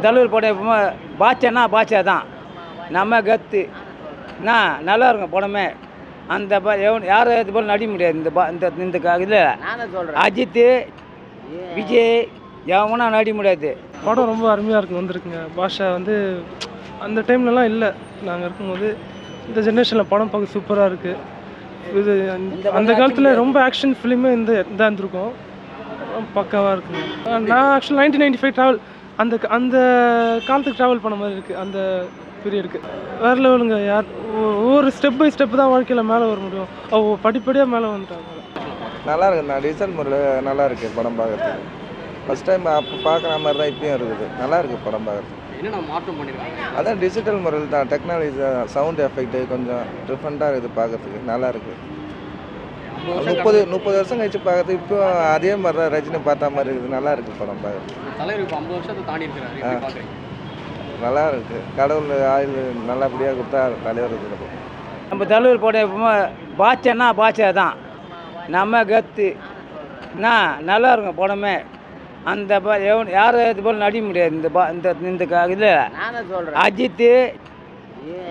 நம்ம தலைவர் படம் எப்பவுமே பாட்சானா பாட்சா தான். நம்ம கத்து. என்ன நல்லா இருக்கும் படமே. அந்த ப- எவன் யாரும் இது போல் நடிக்க முடியாது இந்த பா- இந்த இந்த இதில். நானே சொல்கிறேன் அஜித் விஜய் எவனா நடிக்க முடியாது. படம் ரொம்ப அருமையாக இருக்கு வந்திருக்குங்க. பாஷா வந்து அந்த டைம்லலாம் இல்லை. நாங்கள் இருக்கும்போது இந்த ஜென்ரேஷனில் படம் பார்க்க சூப்பராக இருக்குது இது அந்த- அந்த காலத்தில் ரொம்ப ஆக்ஷன் ஃபிலிமே இந்த இதாக இருந்திருக்கும். பக்காவாக இருக்குங்க. நான் actually nineteen ninety five travel அந்த க- அந்த காலத்துக்கு ட்ராவல் பண்ண மாதிரி இருக்குது அந்த பீரியடுக்கு வேறு லெவலுங்க யார் ஒ- ஒவ்வொரு ஸ்டெப் பை ஸ்டெப் தான் வாழ்க்கையில் மேலே வர முடியும். அவ படிப்படியாக மேலே வந்துட்டாங்க. நல்லா இருக்கு நான் டீசன்ட் முறையில் நல்லா இருக்கு படம் பார்க்கறதுக்கு. ஃபர்ஸ்ட் டைம் அப்போ பார்க்குற மாதிரி தான் இப்பயும் இருக்குது. நல்லா இருக்கு படம் பார்க்கறதுக்கு. என்னென்ன மாற்றம் பண்ணிருக்காங்க? அதான் டிஜிட்டல் முறையில் தான் டெக்னாலஜி சவுண்ட் எஃபெக்ட் கொஞ்சம் டிஃப்ரெண்ட்டாக இருக்குது பார்க்கறதுக்கு. நல்லா இருக்கு. முப்பது முப்பது வருஷம் கழிச்சு பார்க்கறதுக்கு இப்போ அதே மாதிரி தான் ரஜினி பார்த்த மாதிரி இருக்குது. நல்லா இருக்கு படம் பார்க்கறதுக்கு தலைவர் இப்போ ஐம்பது வருஷத்தை தாண்டி இருக்கிறாரு எப்படி பார்க்குறீங்க? நல்லா இருக்கு. கடவுள் ஆயுள் நல்லபடியாக கொடுத்தா தலைவர் இருக்குது நம்ம தலைவர் படம் எப்பவுமே பாட்சானா பாட்சா தான். நம்ம கத்து. என்ன நல்லா இருக்கும் படமே. அந்த ப- எவன் யாரும் இது போல் நடிக்க முடியாது. இந்த பா- இந்த இந்த இதில் நானே சொல்கிறேன் அஜித்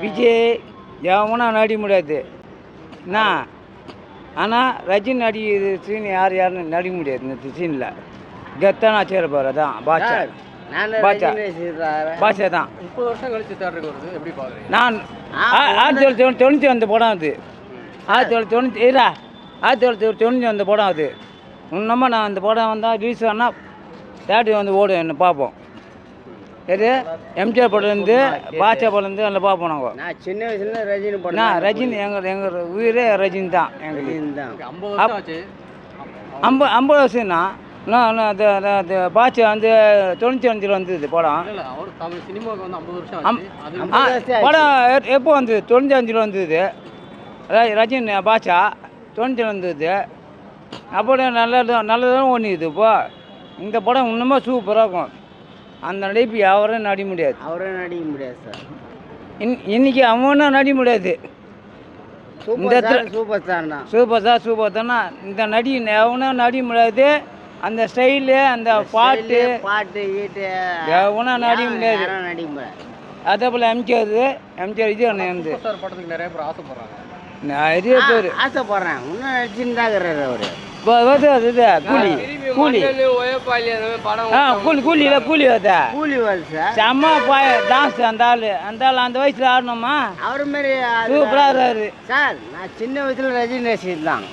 விஜய் எவனா நடிக்க முடியாது. என்ன ஆனால் ரஜினி நடிக்கிற சீன் யார் யாருன்னு நடிக்க முடியாது இந்த சீனில் கெத்தான ஆச்சரியப்பார் அதான் பாட்சா நானே பாட்சா. ரஜினி ரசிகர் பாட்சா தான். முப்பது வருஷம் கழிச்சு தேட்டருக்கு வருது எப்படி பார்க்குறீங்க நான் ஆ, ஆ- ஆயிரத்தி தொள்ளாயிரத்தி தொண்ணூ- தொண்ணூற்றி வந்த படம் அது. ஆயிரத்தி தொள்ளாயிரத்தி தொண்ணூற்றி இரா ஆயிரத்தி தொள்ளாயிரத்தி தொண்ணூற்றி வந்த படம் அது. இன்னமும் நான் அந்த படம் வந்தால் ரிலீஸ் ஆனால் தேட்டர் வந்து ஓடும் என்ன பார்ப்போம். எது? எம்ஜிஆர் படம்லேருந்து பாட்சா படம்லேருந்து அதில் பார்ப்போம் நாங்கள் நான் சின்ன வயசுல ரஜினி படம் நான் ரஜினி எங்கள் எங்கள் உயிரே ரஜினி தான் எங்களுக்கு ஐம்பது வருஷம் ஆச்சு. ஐம்பது வருஷம்னா நான் அந்த பாட்சா வந்து தொண்ணூற்றி அஞ்சில் வந்தது படம். அது. படம் எப்போ வந்தது? தொண்ணூற்றி அஞ்சில் வந்தது. ரஜினி பாட்சா தொண்ணூற்றி வந்தது. அப்புறம் நல்லது நல்லதான் ஒன்றுது இப்போ. இந்த படம் இன்னுமே சூப்பராக இருக்கும். அந்த நடிப்பு யாரும் நடிக்க முடியாது அவரே நடிக்க முடியாது சார் இன் இன்னைக்கு அவனும் நடிக்க முடியாது இந்த சூப்பர் இடத்துல- ஸ்டார் சூப்பர் ஸ்டார் தான் சூப்பர் சார் சூப்பர் தானே இந்த நடி எவனும் நடிக்க முடியாது அந்த ஸ்டைலு அந்த பாட்டு பாட்டு கீட்டு எவனும் நடிக்க முடியாது நடிக்க முடியாது அதே போல் எம்ஜிஆர் எம்ஜிஆர் இது ஸ்டார் படத்துக்கு நிறைய பேர் ஆசைப்படுறாங்க நிறைய பேர் ஆசைப்படுறேன் இன்னும் நடிச்சுன்னு தான் அவரு கூலி கூலி. ஆ கூலி கூலி இல்லை கூலி அது கூலி வருது சார். செம்ம பாய டான்ஸ் அந்த ஆள் அந்த ஆள் அந்த வயசில் ஆடணுமா? அவர் மாதிரி சூப்பராக இருக்காரு சார் நான் சின்ன வயசுல ரஜினி ரசிகர் தான்.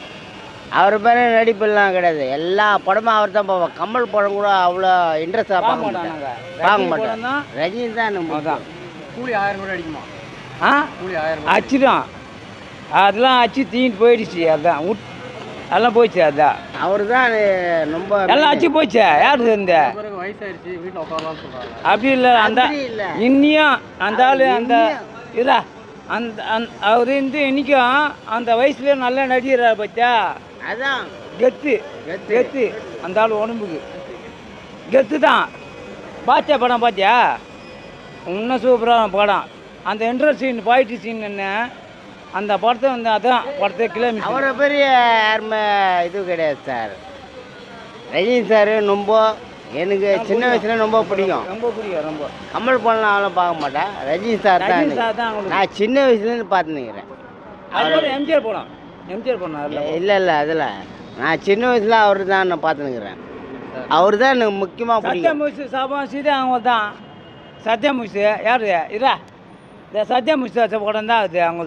அவர் மாதிரி நடிப்பெல்லாம் கிடையாது. எல்லா படமும் அவர் தான் பார்ப்போம் கமல் படம் கூட அவ்வளோ இன்ட்ரெஸ்டாக பார்க்க மாட்டேன் பார்க்க மாட்டேன் தான்? ரஜினி தான் அதான். கூலி ஆயிரம் கூட அடிக்குமா? ஆ? கூலி ஆயிரம் அச்சுதான். அதெல்லாம் அச்சு தீண்டு போயிடுச்சு அதான். உட் எல்லாம் போயிடுச்சு அதான் அவர் தான் ரொம்ப எல்லாம் அச்சு போச்சு? யாரு வயசாயிருச்சு வீட்டில் உட்காரலாம்னு சொல்றாங்க. அப்படி இல்லை அந்த. இன்னியும் அந்த ஆள் அந்த. இதா அந்த அந்த அவர் வந்து இன்னைக்கும் அந்த வயசுல நல்லா நடிகிறார் பச்சா அதான். கெத்து கெத்து. கெத்து. அந்த ஆள் உடம்புக்கு. கெத்து தான் பாத்தியா படம் பாத்தியா? இன்னும் சூப்பரான படம். அந்த இன்ட்ரெஸ்ட் சீன் பாயிட்டு சீன் என்ன? அந்த படத்தை வந்து அதான் படத்தை கிலோமீட்டர் அவரை பெரிய யாருமே இது கிடையாது சார். ரஜினி சார் ரொம்ப எனக்கு சின்ன வயசுல ரொம்ப பிடிக்கும். ரொம்ப பிடிக்கும் ரொம்ப. கமல் படம் அவ்வளோ பார்க்க மாட்டேன். ரஜினி சார் தான். சார் தான் நான் சின்ன வயசுலேருந்து பார்த்துனுக்கிறேன் அது போல எம்ஜிஆர் படம். எம்ஜிஆர் அதில் இல்லை இல்லை அதில். நான் சின்ன வயசில் அவர் தான் நான் பார்த்துனுக்கிறேன் அவர் தான் எனக்கு முக்கியமாக பிடிக்கும். சத்யமுசி சபாசி தான் அவங்க தான். சத்யமுசி யார்? இதா. இந்த சத்யமுசி படம் தான் அது அவங்க